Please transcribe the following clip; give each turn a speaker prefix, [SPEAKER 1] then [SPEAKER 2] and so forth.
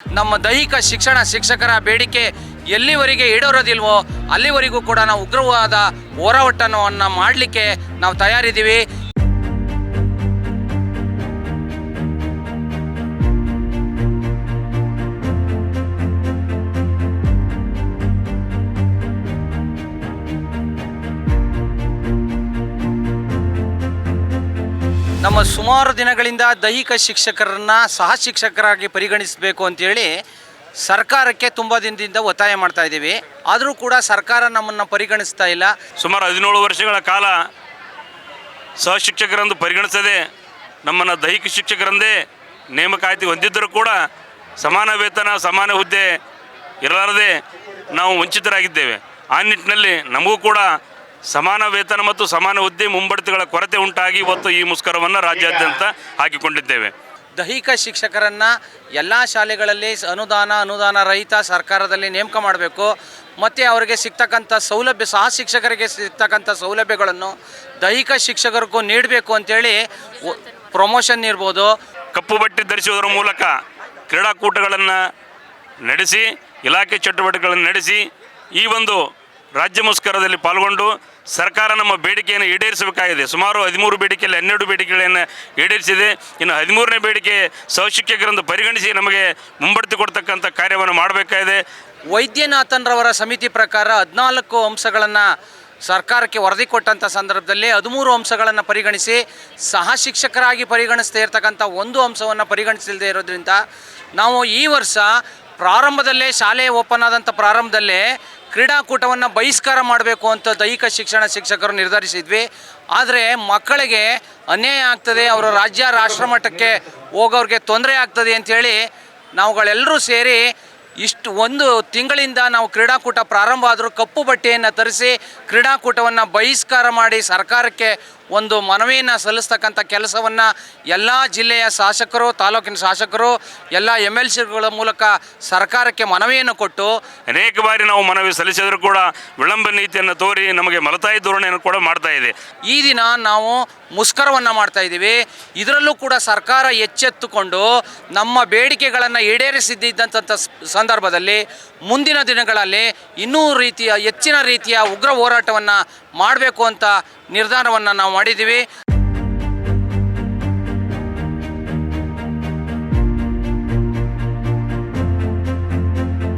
[SPEAKER 1] ನಮ್ಮ ದೈಹಿಕ ಶಿಕ್ಷಣ ಶಿಕ್ಷಕರ ಬೇಡಿಕೆ ಎಲ್ಲಿವರೆಗೆ ಈಡೇರೋದಿಲ್ವೋ ಅಲ್ಲಿವರೆಗೂ ಕೂಡ ನಾವು ಉಗ್ರವಾದ ಹೋರಾಟವನ್ನು ಮಾಡಲಿಕ್ಕೆ ನಾವು ತಯಾರಿದ್ದೀವಿ. ನಮ್ಮ ಸುಮಾರು ದಿನಗಳಿಂದ ದೈಹಿಕ ಶಿಕ್ಷಕರನ್ನ ಸಹ ಶಿಕ್ಷಕರಾಗಿ ಪರಿಗಣಿಸಬೇಕು ಅಂತೇಳಿ ಸರ್ಕಾರಕ್ಕೆ ತುಂಬ ದಿನದಿಂದ ಒತ್ತಾಯ ಮಾಡ್ತಾ ಇದ್ದೀವಿ. ಆದರೂ ಕೂಡ ಸರ್ಕಾರ ನಮ್ಮನ್ನು ಪರಿಗಣಿಸ್ತಾ ಇಲ್ಲ.
[SPEAKER 2] ಸುಮಾರು ಹದಿನೇಳು ವರ್ಷಗಳ ಕಾಲ ಸಹಶಿಕ್ಷಕರಂದು ಪರಿಗಣಿಸದೆ ನಮ್ಮನ್ನು ದೈಹಿಕ ಶಿಕ್ಷಕರಂದೇ ನೇಮಕಾತಿ ಹೊಂದಿದ್ದರೂ ಕೂಡ ಸಮಾನ ವೇತನ, ಸಮಾನ ಹುದ್ದೆ ಇರಲಾರದೆ ನಾವು ವಂಚಿತರಾಗಿದ್ದೇವೆ. ಆ ನಿಟ್ಟಿನಲ್ಲಿ ನಮಗೂ ಕೂಡ ಸಮಾನ ವೇತನ ಮತ್ತು ಸಮಾನ ಹುದ್ದೆ ಮುಂಬಡ್ತಿಗಳ ಕೊರತೆ ಉಂಟಾಗಿ ಇವತ್ತು ಈ ಮುಷ್ಕರವನ್ನು ರಾಜ್ಯಾದ್ಯಂತ ಹಾಕಿಕೊಂಡಿದ್ದೇವೆ.
[SPEAKER 1] ದೈಹಿಕ ಶಿಕ್ಷಕರನ್ನ ಎಲ್ಲ ಶಾಲೆಗಳಲ್ಲಿ ಅನುದಾನ ಅನುದಾನ ರಹಿತ ಸರ್ಕಾರದಲ್ಲಿ ನೇಮಕ ಮಾಡಬೇಕು. ಮತ್ತು ಅವರಿಗೆ ಸಿಗ್ತಕ್ಕಂಥ ಸೌಲಭ್ಯ ಸಹ ಶಿಕ್ಷಕರಿಗೆ ಸಿಗ್ತಕ್ಕಂಥ ಸೌಲಭ್ಯಗಳನ್ನು ದೈಹಿಕ ಶಿಕ್ಷಕರಿಗೂ ನೀಡಬೇಕು ಅಂತೇಳಿ ಪ್ರಮೋಷನ್ ಇರ್ಬೋದು.
[SPEAKER 2] ಕಪ್ಪು ಬಟ್ಟೆ ಧರಿಸುವುದರ ಮೂಲಕ ಕ್ರೀಡಾಕೂಟಗಳನ್ನು ನಡೆಸಿ ಇಲಾಖೆ ಚಟುವಟಿಕೆಗಳನ್ನು ನಡೆಸಿ ಈ ಒಂದು ರಾಜ್ಯ ಮುಷ್ಕರದಲ್ಲಿ ಪಾಲ್ಗೊಂಡು ಸರ್ಕಾರ ನಮ್ಮ ಬೇಡಿಕೆಯನ್ನು ಈಡೇರಿಸಬೇಕಾಗಿದೆ. ಸುಮಾರು ಹದಿಮೂರು ಬೇಡಿಕೆಯಲ್ಲಿ ಹನ್ನೆರಡು ಬೇಡಿಕೆಗಳನ್ನು ಈಡೇರಿಸಿದೆ. ಇನ್ನು ಹದಿಮೂರನೇ ಬೇಡಿಕೆ ಸಹಶಿಕ್ಷಕರೆಂದು ಪರಿಗಣಿಸಿ ನಮಗೆ ಮುಂಬಡ್ತಿ ಕೊಡ್ತಕ್ಕಂಥ ಕಾರ್ಯವನ್ನು ಮಾಡಬೇಕಾಗಿದೆ.
[SPEAKER 1] ವೈದ್ಯನಾಥನ್ರವರ ಸಮಿತಿ ಪ್ರಕಾರ ಹದಿನಾಲ್ಕು ಅಂಶಗಳನ್ನು ಸರ್ಕಾರಕ್ಕೆ ವರದಿ ಕೊಟ್ಟಂಥ ಸಂದರ್ಭದಲ್ಲಿ ಹದಿಮೂರು ಅಂಶಗಳನ್ನು ಪರಿಗಣಿಸಿ ಸಹ ಶಿಕ್ಷಕರಾಗಿ ಪರಿಗಣಿಸ್ತಾ ಇರತಕ್ಕಂಥ ಒಂದು ಅಂಶವನ್ನು ಪರಿಗಣಿಸಿಲ್ಲದೆ ಇರೋದ್ರಿಂದ ನಾವು ಈ ವರ್ಷ ಪ್ರಾರಂಭದಲ್ಲೇ ಶಾಲೆ ಓಪನ್ ಆದಂಥ ಪ್ರಾರಂಭದಲ್ಲೇ ಕ್ರೀಡಾಕೂಟವನ್ನು ಬಹಿಷ್ಕಾರ ಮಾಡಬೇಕು ಅಂತ ದೈಹಿಕ ಶಿಕ್ಷಣ ಶಿಕ್ಷಕರು ನಿರ್ಧರಿಸಿದ್ವಿ. ಆದರೆ ಮಕ್ಕಳಿಗೆ ಅನ್ಯಾಯ ಆಗ್ತದೆ, ಅವರ ರಾಜ್ಯ ರಾಷ್ಟ್ರ ಮಟ್ಟಕ್ಕೆ ಹೋಗೋರಿಗೆ ತೊಂದರೆ ಆಗ್ತದೆ ಅಂಥೇಳಿ ನಾವುಗಳೆಲ್ಲರೂ ಸೇರಿ ಇಷ್ಟು ಒಂದು ತಿಂಗಳಿಂದ ನಾವು ಕ್ರೀಡಾಕೂಟ ಪ್ರಾರಂಭ ಆದರೂ ಕಪ್ಪು ಬಟ್ಟೆಯನ್ನು ತರಿಸಿ ಕ್ರೀಡಾಕೂಟವನ್ನು ಬಹಿಷ್ಕಾರ ಮಾಡಿ ಸರ್ಕಾರಕ್ಕೆ ಒಂದು ಮನವಿಯನ್ನು ಸಲ್ಲಿಸ್ತಕ್ಕಂಥ ಕೆಲಸವನ್ನು ಎಲ್ಲ ಜಿಲ್ಲೆಯ ಶಾಸಕರು ತಾಲೂಕಿನ ಶಾಸಕರು ಎಲ್ಲ ಎಂ ಎಲ್ ಸಿಗಳ ಮೂಲಕ ಸರ್ಕಾರಕ್ಕೆ ಮನವಿಯನ್ನು ಕೊಟ್ಟು
[SPEAKER 2] ಅನೇಕ ಬಾರಿ ನಾವು ಮನವಿ ಸಲ್ಲಿಸಿದರೂ ಕೂಡ ವಿಳಂಬ ನೀತಿಯನ್ನು ತೋರಿ ನಮಗೆ ಮಲತಾಯಿ ಧೋರಣೆಯನ್ನು ಕೂಡ ಮಾಡ್ತಾ ಇದೆ.
[SPEAKER 1] ಈ ದಿನ ನಾವು ಮುಷ್ಕರವನ್ನು ಮಾಡ್ತಾ ಇದ್ದೀವಿ. ಇದರಲ್ಲೂ ಕೂಡ ಸರ್ಕಾರ ಎಚ್ಚೆತ್ತುಕೊಂಡು ನಮ್ಮ ಬೇಡಿಕೆಗಳನ್ನು ಈಡೇರಿಸಿದ್ದಂಥ ಸಂದರ್ಭದಲ್ಲಿ ಮುಂದಿನ ದಿನಗಳಲ್ಲಿ ಇನ್ನೂ ರೀತಿಯ ಹೆಚ್ಚಿನ ರೀತಿಯ ಉಗ್ರ ಹೋರಾಟವನ್ನು ಮಾಡಬೇಕು ಅಂತ ನಿರ್ಧಾರವನ್ನು ನಾವು ಮಾಡಿದ್ದೀವಿ.